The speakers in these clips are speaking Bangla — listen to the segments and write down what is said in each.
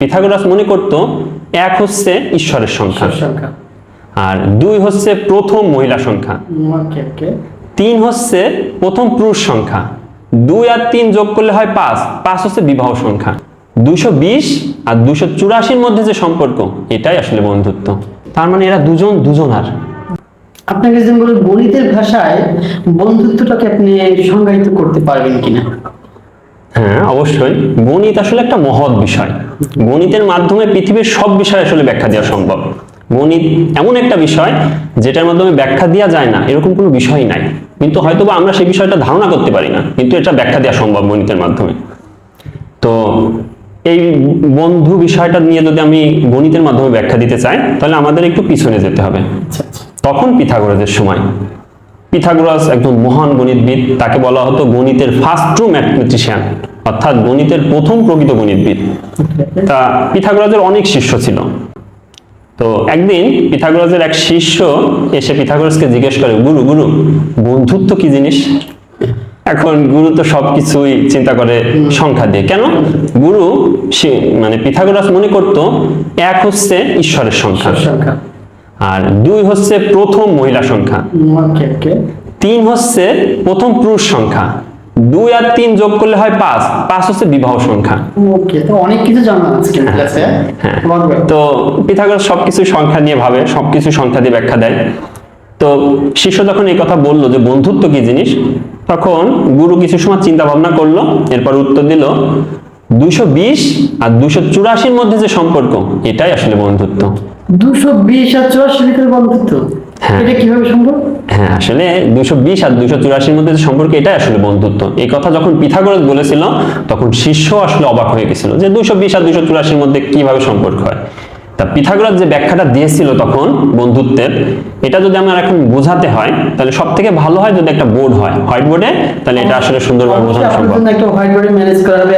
পিথাগোরাস মনে করত এক হচ্ছে ঈশ্বরের সংখ্যা আর দুই হচ্ছে প্রথম মহিলা সংখ্যা। তিন হচ্ছে প্রথম পুরুষ সংখ্যা। দুই আর তিন যোগ করলে হয় পাঁচ। পাঁচ হচ্ছে বিবাহ সংখ্যা। দুশো বিশ আর দুশো চুরাশির মধ্যে যে সম্পর্ক এটাই আসলে বন্ধুত্ব। তার মানে এরা দুজন দুজনার। আপনাকে যে বলে গণিতের ভাষায় বন্ধুত্বটাকে আপনি সংজ্ঞায়িত করতে পারবেন কিনা? হ্যাঁ অবশ্যই। গণিত আসলে একটা মহৎ বিষয়। গণিতের মাধ্যমে পৃথিবীর সব বিষয় আসলে ব্যাখ্যা দেওয়া সম্ভব। গণিত এমন একটা বিষয় যেটার মাধ্যমে ব্যাখ্যা দেওয়া যায় না এরকম কোনো বিষয় নাই। কিন্তু হয়তোবা আমরা সেই বিষয়টা ধারণা করতে পারি না কিন্তু এটা ব্যাখ্যা দেওয়া সম্ভব গণিতের মাধ্যমে। তো এই বন্ধু বিষয়টা নিয়ে যদি আমি গণিতের মাধ্যমে ব্যাখ্যা দিতে চাই তাহলে আমাদের একটু পিছনে যেতে হবে। আচ্ছা আচ্ছা। তখন পিথাগোরাসের সময়। পিথাগোরাস একজন মহান গণিতবিদ তাকে বলা হতো গণিতের ফার্স্ট ট্রু ম্যাথমেটিশিয়ান অর্থাৎ গণিতের প্রথম প্রকৃত গণিতবিদ। তা পিথাগোরাসের অনেক শিষ্য ছিল। তো একদিন পিথাগোরাসের এক শিষ্য এসে পিথাগোরাসকে জিজ্ঞেস করে গুরু গুরু বন্ধুত্ব কি জিনিস? এখন গুরু তো সবকিছুই চিন্তা করে সংখ্যা দিয়ে। কেন? গুরু সে মানে পিথাগোরাস মনে করত এক হচ্ছে ঈশ্বরের সংখ্যা। সংখ্যা। আর দুই হচ্ছে প্রথম মহিলা সংখ্যা। তিন হচ্ছে প্রথম পুরুষ সংখ্যা। দুই আর তিন যোগ করলে হয় পাঁচ। পাঁচ হচ্ছে বিবাহ সংখ্যা। অনেক কিছু জানা হ্যাঁ। তো পিথাগোরাস সবকিছু সংখ্যা নিয়ে ভাবে সবকিছু সংখ্যা দিয়ে ব্যাখ্যা দেয়। তো শিষ্য যখন এই কথা বলল যে বন্ধুত্ব কি জিনিস তখন গুরু কিছু সময় চিন্তা ভাবনা করল এরপর উত্তর দিল দুইশো বিশ আর দুইশো চুরাশির মধ্যে যে সম্পর্ক এটাই আসলে বন্ধুত্ব। দুশো বিশ আর চুরাশি ভিতরে বন্ধুত্ব। এটা কীভাবে সম্ভব? হ্যাঁ আসলে দুশো বিশ আর দুশো চুরাশির মধ্যে সম্পর্ক এটাই আসলে বন্ধুত্ব। এই কথা যখন পিথাগোরাস বলেছিল তখন শিষ্য আসলে অবাক হয়ে গেছিল যে দুশো বিশ আর দুশো চুরাশির মধ্যে কীভাবে সম্পর্ক হয়। তা পিথাগোরাস যে ব্যাখ্যাটা দিয়েছিল তখন বন্ধুত্বের এটা যদি আমার এখন বোঝাতে হয় তাহলে সব থেকে ভালো হয় যদি একটা বোর্ড হয়। হোয়াইট বোর্ডে তাহলে এটা আসলে সুন্দরভাবে বোঝানো সম্ভব। একটা হোয়াইট বোর্ডে ম্যানেজ করা হবে।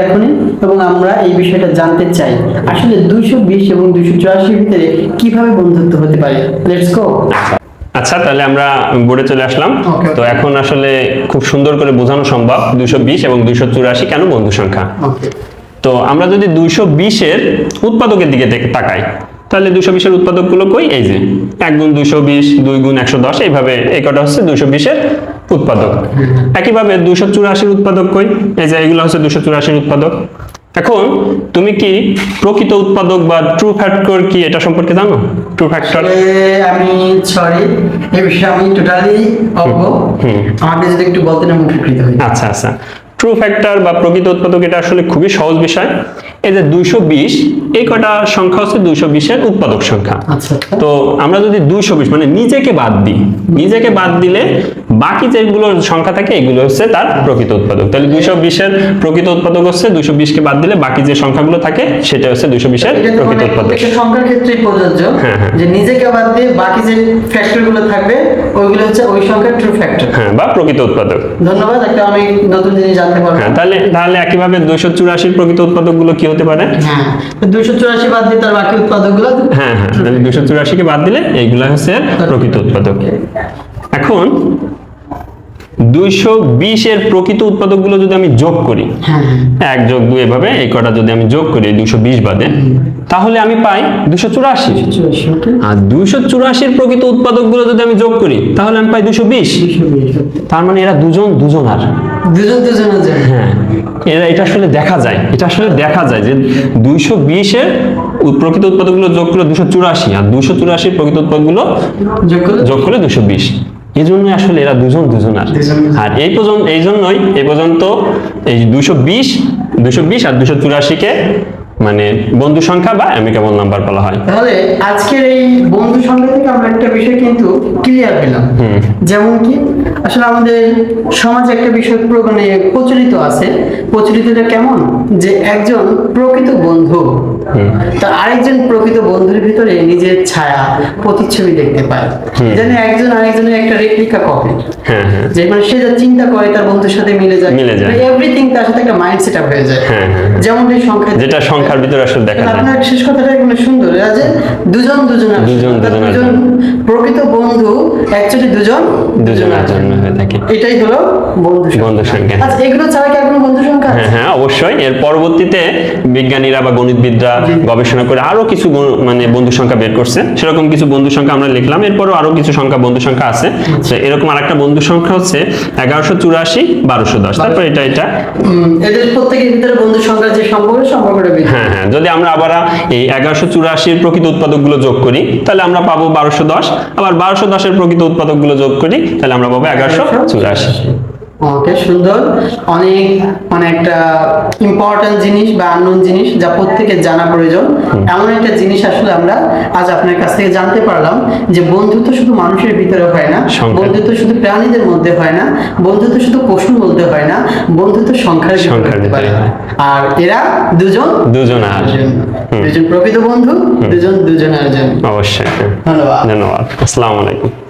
এবং আমরা এই বিষয়টা জানতে চাই। আসলে দুইশো বিশ এবং দুইশো চুরাশির ভিতরে কীভাবে বন্ধুত্ব হতে পারে? লেটস গো আচ্ছা তাহলে আমরা বোর্ডে চলে আসলাম। তো এখন আসলে খুব সুন্দর করে বোঝানো সম্ভব দুশো বিশ এবং দুইশো চুরাশি কেন বন্ধু সংখ্যা তো আমরা যদি দুইশো বিশের উৎপাদকের দিকে তাকাই তাহলে দুশো বিশের উৎপাদকগুলো কই? এই যে এক গুণ দুশো বিশ দুই গুণ একশো দশ এইভাবে এই কটা হচ্ছে দুশো বিশের উৎপাদক। একইভাবে দুশো চুরাশির উৎপাদক কই? এই যে এগুলো হচ্ছে দুশো চুরাশির উৎপাদক। এখন তুমি কি প্রকৃত উৎপাদক বা ট্রু ফ্যাক্টর কি এটা সম্পর্কে জানো? ট্রু ফ্যাক্টর আমি সরি এই বিষয়ে আমি টোটালি অজ্ঞ। আমাকে যদি একটু বলতেন আমি উপকৃত হই আচ্ছা আচ্ছা। ট্রু ফ্যাক্টর বা প্রকৃত উৎপাদক এটা আসলে খুবই সহজ বিষয়। এই যে দুইশো বিশ এই কটা সংখ্যা হচ্ছে দুইশো বিশের উৎপাদক সংখ্যা। আচ্ছা। তো আমরা যদি দুইশো বিশ মানে নিজেকে বাদ দিই নিজেকে বাদ দিলে বাকি যেগুলো সংখ্যা থাকে এগুলো হচ্ছে তার প্রকৃত উৎপাদক। তাহলে দুইশো বিশের প্রকৃত উৎপাদক হচ্ছে দুইশো বিশকে বাদ দিলে বাকি যে সংখ্যাগুলো থাকে সেটা হচ্ছে দুইশো বিশের প্রকৃত মানে উৎপাদক। সংখ্যার ক্ষেত্রেই প্রযোজ্য হ্যাঁ, হ্যাঁ। যে নিজেকে বাদ দিয়ে বাকি যে ফ্যাক্টরগুলো থাকবে ওইগুলো হচ্ছে ওই সংখ্যার ট্রু ফ্যাক্টর হ্যাঁ বা প্রকৃত উৎপাদক। ধন্যবাদ একটা আমি নতুন জিনিস জানতে পারব হ্যাঁ তাহলে তাহলে একইভাবে দুইশো চুরাশির প্রকৃত উৎপাদকগুলো কি হতে পারে? হ্যাঁ দুশো চুরাশি বাদ দিয়ে তার বাকি উৎপাদকগুলো হ্যাঁ হ্যাঁ তাহলে দুশো চুরাশিকে বাদ দিলে এইগুলা হচ্ছে প্রকৃত উৎপাদক। এখন দুইশো বিশের প্রকৃত উৎপাদকগুলো যদি আমি যোগ করি হ্যাঁ এক যোগ দুই এভাবে এই কটা যদি আমি যোগ করি দুশো বিশ বাদে তাহলে আমি পাই দুশো চুরাশি। আর দুইশো চুরাশির প্রকৃত উৎপাদকগুলো যদি আমি যোগ করি তাহলে আমি পাই দুশো বিশ। তার মানে এরা দুজন দুজনার। দুজন দুজন হ্যাঁ এরা এটা আসলে দেখা যায় এটা আসলে দেখা যায় যে দুইশো বিশের প্রকৃত উৎপাদকগুলো যোগ করলে দুশো চুরাশি আর দুশো চুরাশির প্রকৃত উৎপাদকগুলো যোগ করলে যোগ করলে দুশো বিশ। এই জন্যই আসলে এরা দুজন দুজন দুজন। আর এই পর্যন্ত এই জন্যই এই পর্যন্ত এই দুশো বিশ দুশো বিশ আর দুশো চুরাশিকে মানে বন্ধু সংখ্যা বা অ্যামিকেবল নাম্বার বলা হয়। তাহলে আজকের এই বন্ধু সংখ্যা থেকে আমরা একটা বিষয় কিন্তু ক্লিয়ার পেলাম। যেমন কি আসলে আমাদের সমাজে একটা বিষয় মানে প্রচলিত আছে। প্রচলিতটা কেমন? যে একজন প্রকৃত বন্ধু। তার আরেকজন প্রকৃত বন্ধুর ভিতরে নিজের ছায়া প্রতিচ্ছবি দেখতে পায়। যেন একজন আরেকজনের একটা রেপ্লিকা কপি হ্যাঁ হ্যাঁ। যে মানে সে যা চিন্তা করে তার বন্ধুর সাথে মিলে যায়। মিলে যায়। এভরিথিং তার সাথে একটা মাইন্ড সেট হয়ে যায়। হ্যাঁ, হ্যাঁ, হ্যাঁ। যেমন এই সংখ্যা যেটা সংখ্যার ভিতরে আসলে দেখা যায়। আপনার শেষ কথাটা মানে সুন্দর। যে দুজন দুজন দুজন দুজন প্রকৃত বন্ধু অ্যাকচুয়ালি দুজন দুজনের জন্য হয়ে থাকে। এটাই হলো বন্ধু সংখ্যা। বন্ধু সংখ্যা। আচ্ছা এগুলো ছাড়া কি আর কোনো বন্ধু সংখ্যা হ্যাঁ হ্যাঁ অবশ্যই। এর পরবর্তীতে বিজ্ঞানীরা বা গণিতবিদরা গবেষণা করে আরও কিছু মানে বন্ধু সংখ্যা বের করছে। সেরকম কিছু বন্ধু সংখ্যা আমরা লিখলাম। এরপরও আরও কিছু সংখ্যা বন্ধু সংখ্যা আছে। এরকম আরেকটা বন্ধু সংখ্যা হচ্ছে এগারোশো চুরাশি বারোশো দশ। তারপর এটা এটা এদের প্রত্যেকের ভিতরে বন্ধু সংখ্যার যে সম্পর্ক সম্পর্কটা হ্যাঁ হ্যাঁ। যদি আমরা আবার এই এগারোশো চুরাশির প্রকৃত উৎপাদকগুলো যোগ করি, তাহলে আমরা পাবো বারোশো দশ। আবার বারোশো দশের প্রকৃত উৎপাদকগুলো যোগ করি, তাহলে আমরা পাবো এগারোশো চুরাশি। ওকে সুন্দর। অনেক মানে একটা ইম্পর্টেন্ট জিনিস বা আননোন জিনিস যা প্রত্যেকের জানা প্রয়োজন। এমন একটা জিনিস আসলে আমরা আজ আপনার কাছ থেকে জানতে পারলাম যে বন্ধুত্ব শুধু মানুষের ভিতরে হয় না বন্ধুত্ব শুধু প্রাণীদের মধ্যে হয় না বন্ধুত্ব শুধু পশুর মধ্যে হয় না বন্ধুত্ব সংখ্যার ভিতরে পারে। আর এরা দুজন? দুজন আর। দুজন। দুজন প্রকৃত বন্ধু দুজন দুজনের জন্য। অবশ্যই। ধন্যবাদ। ধন্যবাদ। আসসালামু আলাইকুম।